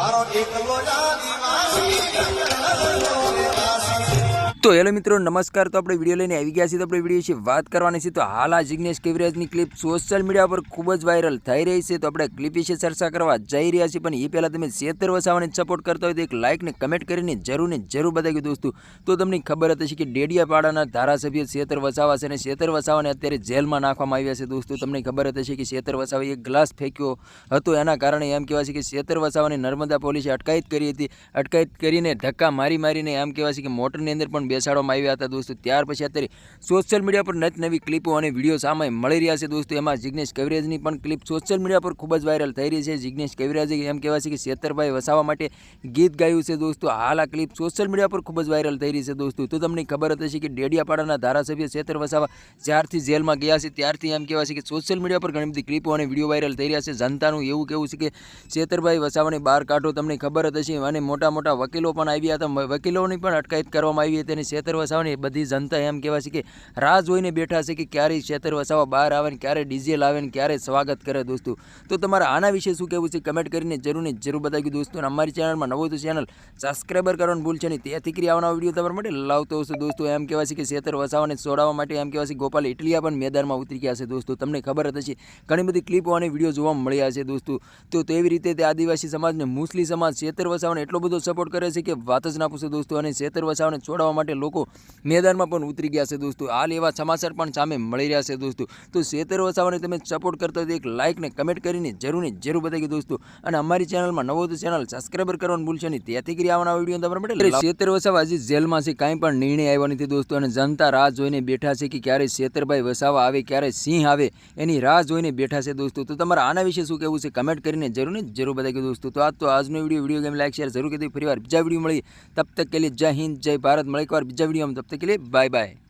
મારો એકલો જા રહેવાસી. તો હેલો મિત્રો, નમસ્કાર. તો આપણે વીડિયો લઈને આવી ગયા છીએ. તો આપણે વીડિયો વિશે વાત કરવાની છે. તો હાલ આ જિગ્નેશ કેવરાજની ક્લિપ સોશિયલ મીડિયા પર ખૂબ જ વાયરલ થઈ રહી છે. તો આપણે ક્લિપ વિશે ચર્ચા કરવા જઈ રહ્યા છીએ. પણ એ પહેલાં તમે શેતર વસાવાને સપોર્ટ કરતા હોય તો એક લાઇકને કમેન્ટ કરીને જરૂર ને જરૂર બતાવી દોસ્તો. તો તમને ખબર હતી કે ડેડિયાપાડાના ધારાસભ્ય શેતર વસાવા છે અને શેતર વસાવાને અત્યારે જેલમાં નાખવામાં આવ્યા છે દોસ્તો. તમને ખબર હતી કે શેતર વસાવાએ એક ગ્લાસ ફેંક્યો હતો. એના કારણે એમ કહેવાય છે કે શેતર વસાવાની નર્મદા પોલીસે અટકાયત કરી હતી. અટકાયત કરીને ધક્કા મારી મારીને એમ કહેવાય છે કે મોટરની અંદર પણ બેસાડવામાં આવ્યા હતા દોસ્તો. ત્યાર પછી અત્યારે સોશિયલ મીડિયા પર નત નવી ક્લિપો અને વીડિયો સામે મળી રહ્યા છે દોસ્તો. એમાં જિગ્નેશ કવિરાજની પણ ક્લિપ સોશિયલ મીડિયા પર ખૂબ જ વાયરલ થઈ રહી છે. જિગ્નેશ કવિરાજે એમ કહેવાય છે કે શેતરભાઈ વસાવા માટે ગીત ગાયું છે દોસ્તો. હાલ આ ક્લિપ સોશિયલ મીડિયા પર ખૂબ જ વાયરલ થઈ રહી છે દોસ્તો. તો તમને ખબર હતી કે ડેડિયાપાડાના ધારાસભ્ય શેતર વસાવા જ્યારથી જેલમાં ગયા છે, ત્યારથી એમ કહેવાય છે કે સોશિયલ મીડિયા પર ઘણી બધી ક્લિપો અને વીડિયો વાયરલ થઈ રહ્યા છે. જનતાનું એવું કેવું છે કે શેતરભાઈ વસાવાને બહાર કાઢો. તમને ખબર જ હશે અને મોટા મોટા વકીલો પણ આવ્યા હતા. વકીલોની પણ અટકાયત કરવામાં આવી હતી અને શેતર વસાવાની બધી જનતા એમ કહેવાય છે કે રાહ જોઈને બેઠા છે કે ક્યારે શેતર વસાવા બહાર આવે ને ક્યારે ડીઝલ આવે ને ક્યારે સ્વાગત કરે દોસ્તો. તો તમારે આના વિશે શું કહેવું છે? કમેન્ટ કરીને જરૂર ને જરૂર બતાવ્યું દોસ્તો. અને અમારી ચેનલમાં નવો તો ચેનલ સબસ્ક્રાઈબર કરવાનું ભૂલશે નહીં. તેથી કરી આવવાનો વીડિયો તમારા માટે લાવતો હશે દોસ્તો. એમ કહેવાય છે કે શેતર વસાવાને છોડાવવા માટે એમ કહેવાય છે ગોપાલ ઇટલિયા પણ મેદાનમાં ઉતરી ગયા છે દોસ્તો. તમને ખબર જ ઘણી બધી ક્લિપો અને વીડિયો જોવા મળ્યા છે દોસ્તો. તો તેવી રીતે તે આદિવાસી સમાજને મુસ્લિમ સમાજ શેતર વસાવાને એટલો બધો સપોર્ટ કરે છે કે વાત જ ના પૂછો દોસ્તો. અને શેતર વસાવાને છોડાવવા માટે લોકો મેદાનમાં પણ ઉતરી ગયા છે દોસ્તો. હાલ એવા સમાચાર પણ સામે મળી રહ્યા છે દોસ્તો. તો શેતર વસાવાને તમે સપોર્ટ કરતા એક લાઇકને કમેન્ટ કરીને જરૂર ને જરૂર બતાવી દોસ્તો. અને અમારી ચેનલમાં નવો તો ચેનલ સબસ્ક્રાઈબર કરવાનું ભૂલશો નહીં. ત્યાંથી કરી આવવાના વીડિયો તમારા માટે. શેતર વસાવા હજી જેલમાં કાંઈ પણ નિર્ણય આવ્યો નથી દોસ્તો. અને જનતા રાહ જોઈને બેઠા છે કે ક્યારે શેતરભાઈ વસાવા આવે, ક્યારે સિંહ આવે, એની રાહ જોઈને બેઠા છે દોસ્તો. તો તમારા આના વિશે શું કહેવું છે કમેન્ટ કરીને જરૂર ને જરૂર બતાવી દોસ્તો. તો આ તો આજનો video video game like share જરૂર કીધું ફરી બીજા વીડિયો મળી તબ તક કે લીએ જય હિન્દ, જય ભારત. મળે એકવાર બીજા વિડીયોમાં તબ તક કે લીએ બાય બાય